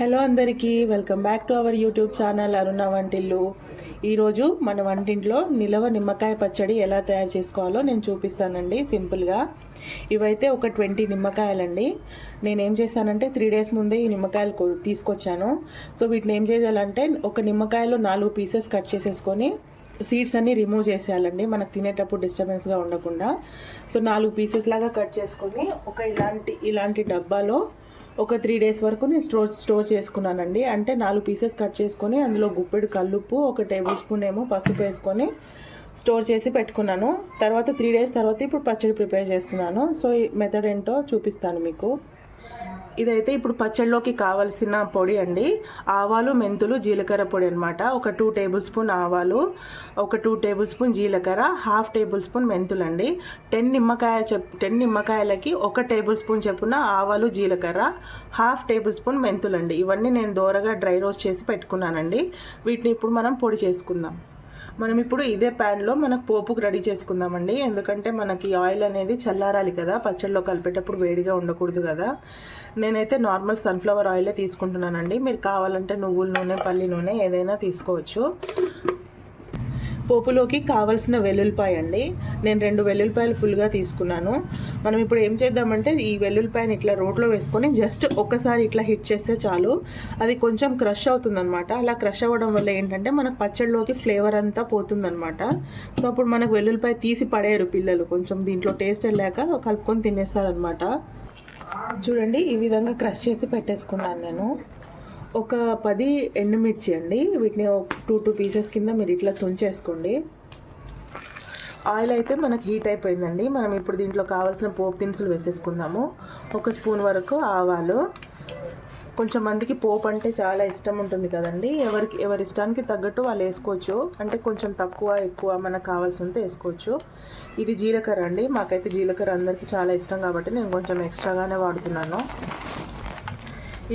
Hello అందరికీ welcome back to our YouTube channel Aruna వంటిల్లు. ఈరోజు మన వంటింట్లో నిలవ నిమ్మకాయ పచ్చడి ఎలా తయారు చేసుకోవాలో నేను చూపిస్తానండి సింపుల్గా. ఇవైతే ఒక ట్వంటీ నిమ్మకాయలండి. నేను ఏం చేశానంటే త్రీ డేస్ ముందే ఈ నిమ్మకాయలు తీసుకొచ్చాను. సో వీటిని ఏం చేయాలంటే ఒక నిమ్మకాయలో నాలుగు పీసెస్ కట్ చేసేసుకొని సీడ్స్ అన్నీ రిమూవ్ చేసేయాలండి మనకు తినేటప్పుడు డిస్టర్బెన్స్గా ఉండకుండా. సో నాలుగు పీసెస్ లాగా కట్ చేసుకొని ఒక ఇలాంటి ఇలాంటి డబ్బాలో ఒక త్రీ డేస్ వరకు నేను స్టోర్ స్టోర్ చేసుకున్నానండి. అంటే నాలుగు పీసెస్ కట్ చేసుకొని అందులో గుప్పెడు కల్లుప్పు ఒక టేబుల్ స్పూన్ ఏమో పసుపు వేసుకొని స్టోర్ చేసి పెట్టుకున్నాను. తర్వాత త్రీ డేస్ తర్వాత ఇప్పుడు పచ్చడి ప్రిపేర్ చేస్తున్నాను. సో ఈ మెథడ్ ఏంటో చూపిస్తాను మీకు. ఇదైతే ఇప్పుడు పచ్చళ్ళలోకి కావలసిన పొడి అండి. ఆవాలు మెంతులు జీలకర్ర పొడి అనమాట ఒక టూ టేబుల్ స్పూన్ ఆవాలు ఒక టూ టేబుల్ స్పూన్ జీలకర్ర హాఫ్ టేబుల్ స్పూన్ మెంతులు అండి టెన్ నిమ్మకాయ చెప్ టెన్ నిమ్మకాయలకి ఒక టేబుల్ స్పూన్ చెప్పున ఆవాలు జీలకర్ర హాఫ్ టేబుల్ స్పూన్ మెంతులు అండి ఇవన్నీ నేను దోరగా డ్రై రోస్ట్ చేసి పెట్టుకున్నానండి. వీటిని ఇప్పుడు మనం పొడి చేసుకుందాం. మనం ఇప్పుడు ఇదే ప్యాన్లో మనకు పోపుకు రెడీ చేసుకుందామండి. ఎందుకంటే మనకి ఆయిల్ అనేది చల్లారాలి కదా పచ్చడిలో కలిపేటప్పుడు వేడిగా ఉండకూడదు కదా. నేనైతే నార్మల్ సన్ఫ్లవర్ ఆయిలే తీసుకుంటున్నానండి. మీరు కావాలంటే నువ్వుల నూనె పల్లి నూనె ఏదైనా తీసుకోవచ్చు. పోపులోకి కావలసిన వెల్లుల్లిపాయ అండి. నేను రెండు వెల్లుల్లిపాయలు ఫుల్గా తీసుకున్నాను. మనం ఇప్పుడు ఏం చేద్దామంటే ఈ వెల్లుల్లిపాయని ఇట్లా రోట్లో వేసుకొని జస్ట్ ఒక్కసారి ఇట్లా హిట్ చేస్తే చాలు. అది కొంచెం క్రష్ అవుతుందన్నమాట. అలా క్రష్ అవ్వడం వల్ల ఏంటంటే మనకు పచ్చడిలోకి ఫ్లేవర్ అంతా పోతుందన్నమాట. సో అప్పుడు మనకు వెల్లుల్లిపాయ తీసి పడేయరు పిల్లలు. కొంచెం దీంట్లో టేస్ట్ వెళ్ళాక కలుపుకొని తినేస్తారనమాట చూడండి ఈ విధంగా క్రష్ చేసి పెట్టేసుకున్నాను నేను. ఒక పది ఎండుమిర్చి అండి. వీటిని ఒక టూ టూ పీసెస్ కింద మీరు ఇట్లా తుంచేసుకోండి. ఆయిల్ అయితే మనకి హీట్ అయిపోయిందండి. మనం ఇప్పుడు దీంట్లో కావాల్సిన పోపు దినుసులు వేసేసుకుందాము. ఒక స్పూన్ వరకు ఆవాలు. కొంచెం మందికి పోపు అంటే చాలా ఇష్టం ఉంటుంది కదండి. ఎవరికి ఎవరి ఇష్టానికి తగ్గట్టు వాళ్ళు వేసుకోవచ్చు. అంటే కొంచెం తక్కువ ఎక్కువ మనకు కావాల్సినంత వేసుకోవచ్చు. ఇది జీలకర్ర అండి. మాకైతే జీలకర్ర అందరికీ చాలా ఇష్టం కాబట్టి నేను కొంచెం ఎక్స్ట్రాగానే వాడుతున్నాను.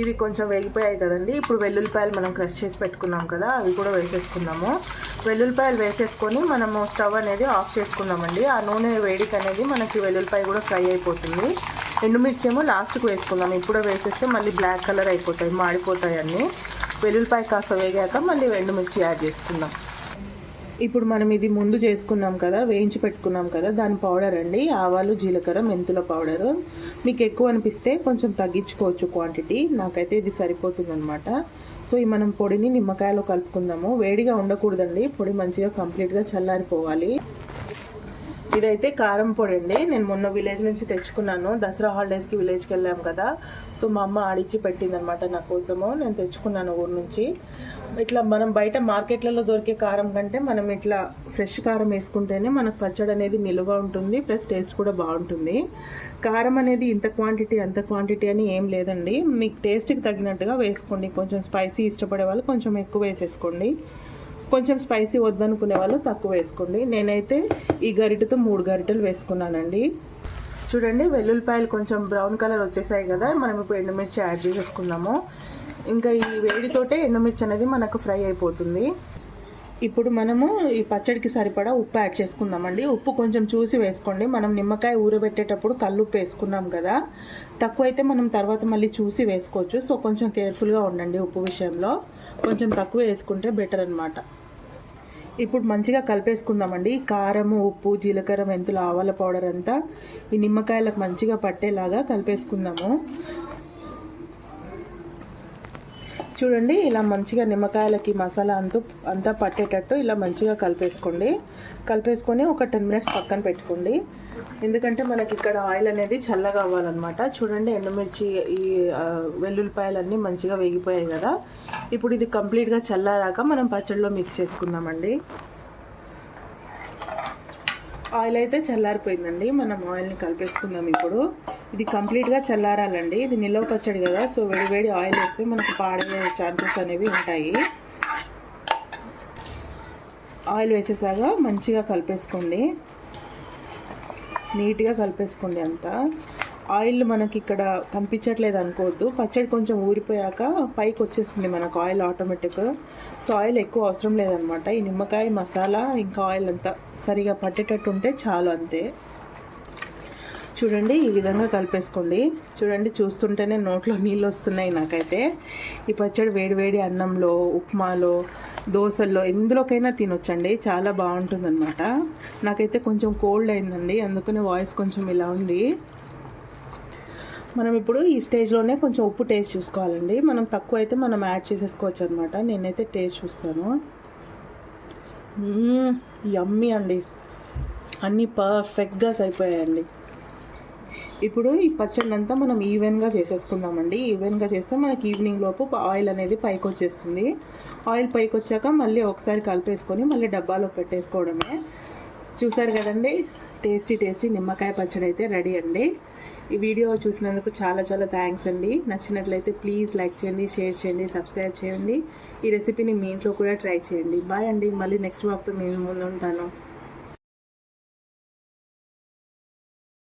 ఇవి కొంచెం వేగిపోయాయి కదండి. ఇప్పుడు వెల్లుల్లిపాయలు మనం క్రష్ చేసి పెట్టుకున్నాం కదా అవి కూడా వేసేసుకున్నాము వెల్లుల్లిపాయలు వేసేసుకొని మనము స్టవ్ అనేది ఆఫ్ చేసుకుందామండి ఆ నూనె వేడికి అనేది మనకి వెల్లుల్లిపాయ కూడా ఫ్రై అయిపోతుంది. ఎండుమిర్చి ఏమో లాస్ట్కి వేసుకుందాం. ఇప్పుడు వేసేస్తే మళ్ళీ బ్లాక్ కలర్ అయిపోతాయి మాడిపోతాయి అన్నీ. వెల్లుల్లిపాయ కాస్త వేగాక మళ్ళీ ఎండుమిర్చి యాడ్ చేసుకుందాం. ఇప్పుడు మనం ఇది ముందు చేసుకున్నాం కదా వేయించి పెట్టుకున్నాం కదా దాని పౌడర్ అండి. ఆవాలు జీలకర్ర మెంతుల పౌడర్ మీకు ఎక్కువ అనిపిస్తే కొంచెం తగ్గించుకోవచ్చు క్వాంటిటీ నాకైతే ఇది సరిపోతుంది అనమాట సో ఈ మనం పొడిని నిమ్మకాయలో కలుపుకుందాము. వేడిగా ఉండకూడదండి. పొడి మంచిగా కంప్లీట్గా చల్లారిపోవాలి. ఇదైతే కారం పొడి అండి నేను మొన్న విలేజ్ నుంచి తెచ్చుకున్నాను. దసరా హాలిడేస్కి విలేజ్కి వెళ్ళాం కదా. సో మా అమ్మ ఆడిచ్చి పెట్టిందనమాట నా కోసము. నేను తెచ్చుకున్నాను ఊరు నుంచి. ఇట్లా మనం బయట మార్కెట్లలో దొరికే కారం కంటే మనం ఇట్లా ఫ్రెష్ కారం వేసుకుంటేనే మనకు పచ్చడి అనేది నిలువ ఉంటుంది. ప్లస్ టేస్ట్ కూడా బాగుంటుంది. కారం అనేది ఇంత క్వాంటిటీ అంత క్వాంటిటీ అని ఏం లేదండి. మీకు టేస్ట్కి తగినట్టుగా వేసుకోండి. కొంచెం స్పైసీ ఇష్టపడే వాళ్ళు కొంచెం ఎక్కువ వేసేసుకోండి. కొంచెం స్పైసీ వద్దనుకునే వాళ్ళు తక్కువ వేసుకోండి. నేనైతే ఈ గరిటతో మూడు గరిటలు వేసుకున్నానండి. చూడండి వెల్లుల్లిపాయలు కొంచెం బ్రౌన్ కలర్ వచ్చేసాయి కదా మనం ఇప్పుడు ఎండుమిర్చి యాడ్ చేసేసుకున్నాము ఇంకా ఈ వేడితోటే ఎండుమిర్చి అనేది మనకు ఫ్రై అయిపోతుంది. ఇప్పుడు మనము ఈ పచ్చడికి సరిపడా ఉప్పు యాడ్ చేసుకుందామండి. ఉప్పు కొంచెం చూసి వేసుకోండి. మనం నిమ్మకాయ ఊరబెట్టేటప్పుడు కల్లుప్పు వేసుకున్నాం కదా తక్కువ అయితే మనం తర్వాత మళ్ళీ చూసి వేసుకోవచ్చు. సో కొంచెం కేర్ఫుల్గా ఉండండి ఉప్పు విషయంలో. కొంచెం తక్కువ వేసుకుంటే బెటర్ అనమాట ఇప్పుడు మంచిగా కలిపేసుకుందామండి. కారము ఉప్పు జీలకర్ర మెంతులు ఆవాల పౌడర్ అంతా ఈ నిమ్మకాయలకు మంచిగా పట్టేలాగా కలిపేసుకుందాము. చూడండి ఇలా మంచిగా నిమ్మకాయలకి మసాలా అంతా అంతా పట్టేటట్టు ఇలా మంచిగా కలిపేసుకోండి. కలిపేసుకొని ఒక టెన్ మినిట్స్ పక్కన పెట్టుకోండి. ఎందుకంటే మనకి ఇక్కడ ఆయిల్ అనేది చల్లగా అవ్వాలన్నమాట. చూడండి ఎండుమిర్చి ఈ వెల్లుల్లిపాయలన్నీ మంచిగా వేగిపోయాయి కదా. ఇప్పుడు ఇది కంప్లీట్గా చల్లారాక మనం పచ్చడిలో మిక్స్ చేసుకుందామండి. ఆయిల్ అయితే చల్లారిపోయిందండి. మనం ఆయిల్ని కలిపేసుకుందాం ఇప్పుడు. ఇది కంప్లీట్గా చల్లారాలండి. ఇది నిల్వ పచ్చడి కదా సో వేడి వేడి ఆయిల్ వేస్తే మనకు పాడే ఛాన్సెస్ అనేవి ఉంటాయి. ఆయిల్ వేసేసాక మంచిగా కలిపేసుకోండి. నీట్గా కలిపేసుకోండి అంతా. ఆయిల్ మనకి ఇక్కడ కనిపించట్లేదు అనుకోవద్దు. పచ్చడి కొంచెం ఊరిపోయాక పైకి వచ్చేస్తుంది మనకు ఆయిల్ ఆటోమేటిక్ సో ఆయిల్ ఎక్కువ అవసరం లేదనమాట. ఈ నిమ్మకాయ మసాలా ఇంకా ఆయిల్ అంతా సరిగా పట్టేటట్టు ఉంటే చాలు అంతే. చూడండి ఈ విధంగా కలిపేసుకోండి. చూడండి చూస్తుంటేనే నోట్లో నీళ్ళు వస్తున్నాయి నాకైతే. ఈ పచ్చడి వేడివేడి అన్నంలో ఉప్మాలో దోశల్లో ఎందులోకైనా తినొచ్చండి. చాలా బాగుంటుందన్నమాట. నాకైతే కొంచెం కోల్డ్ అయిందండి. అందుకనే వాయిస్ కొంచెం ఇలా ఉంది. మనం ఇప్పుడు ఈ స్టేజ్లోనే కొంచెం ఉప్పు టేస్ట్ చూసుకోవాలండి. మనం తక్కువ అయితే మనం యాడ్ చేసేసుకోవచ్చు అనమాట నేనైతే టేస్ట్ చూస్తాను. యమ్మీ అండి. అన్నీ పర్ఫెక్ట్గా సరిపోయాయండి. ఇప్పుడు ఈ పచ్చడి అంతా మనం ఈవెన్గా చేసేసుకుందామండి. ఈవెన్గా చేస్తే మనకి ఈవినింగ్ లోపు ఆయిల్ అనేది పైకి వచ్చేస్తుంది ఆయిల్ పైకి వచ్చాక మళ్ళీ ఒకసారి కలిపేసుకొని మళ్ళీ డబ్బాలో పెట్టేసుకోవడమే. చూసారు కదండి? టేస్టీ టేస్టీ నిమ్మకాయ పచ్చడి అయితే రెడీ అండి. ఈ వీడియో చూసినందుకు చాలా చాలా థ్యాంక్స్ అండి. నచ్చినట్లయితే ప్లీజ్ లైక్ చేయండి షేర్ చేయండి సబ్స్క్రైబ్ చేయండి. ఈ రెసిపీని మీ ఇంట్లో కూడా ట్రై చేయండి. బాయ్ అండి. మళ్ళీ నెక్స్ట్ వాక్తో నేను ముందు ఉంటాను.